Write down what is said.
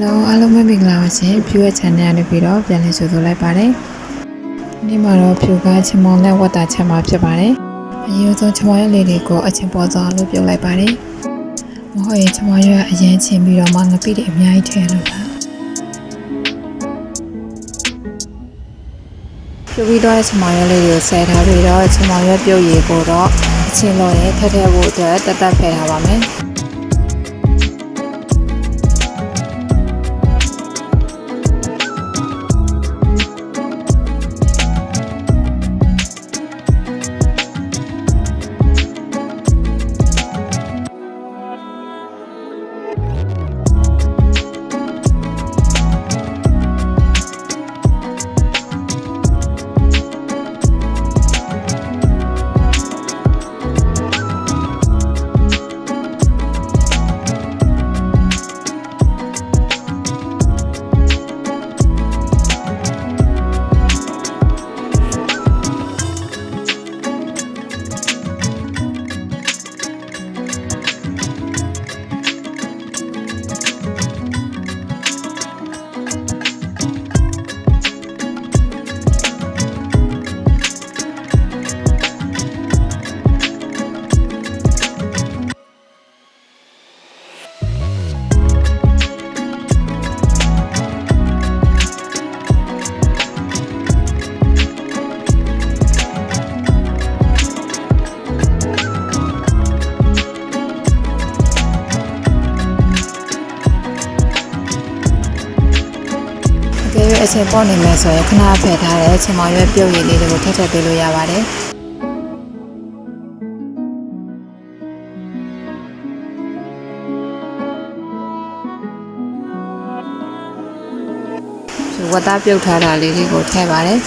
Hello အားလုံးပဲမင်္ဂလာပါရှင်ဖြူရဲ့ channel ကနေပြီးတော့ပြန်လည်ကြိုဆိုလိုက်ပါတယ်ဒီမှာတော့ဖြူကချမောင်နဲ့ဝတ်တာချက်မှာဖြစ်ပါတယ်အရင်ဆုံးချမောင်ရဲ့လေတွေကိုအချင်းပေါ်သွားလို့ပြုတ်လိုက်ပါတယ်မဟုတ်ရင်ချမောင်ရဲ့အရင်ချင်းပြီးတော့မှငပိတွေအများကြီးထည့်လို့ပါဖြူပြီးတော့ချမောင်ရဲ့လေတွေကိုဆဲထားပြီးတော့ချမောင်ရဲ့ပြုတ်ရည်ကိုတော့အချင်းလို့ရင်ထက်ထက်ဖို့အတွက်တက်တက်ဖယ်ထားပါမယ် အကယ်၍အချိန်ပေါ့နေမယ်ဆိုရင်ခဏဖယ်ထားတဲ့ချင်မောင်ရွက်ပြုတ်ရည်လေးတွေကိုထပ်ထပ်ပေးလို့ရပါတယ်ဒီဝတ်သားပြုတ်ထားတာလေးတွေကိုထည့်ပါတယ်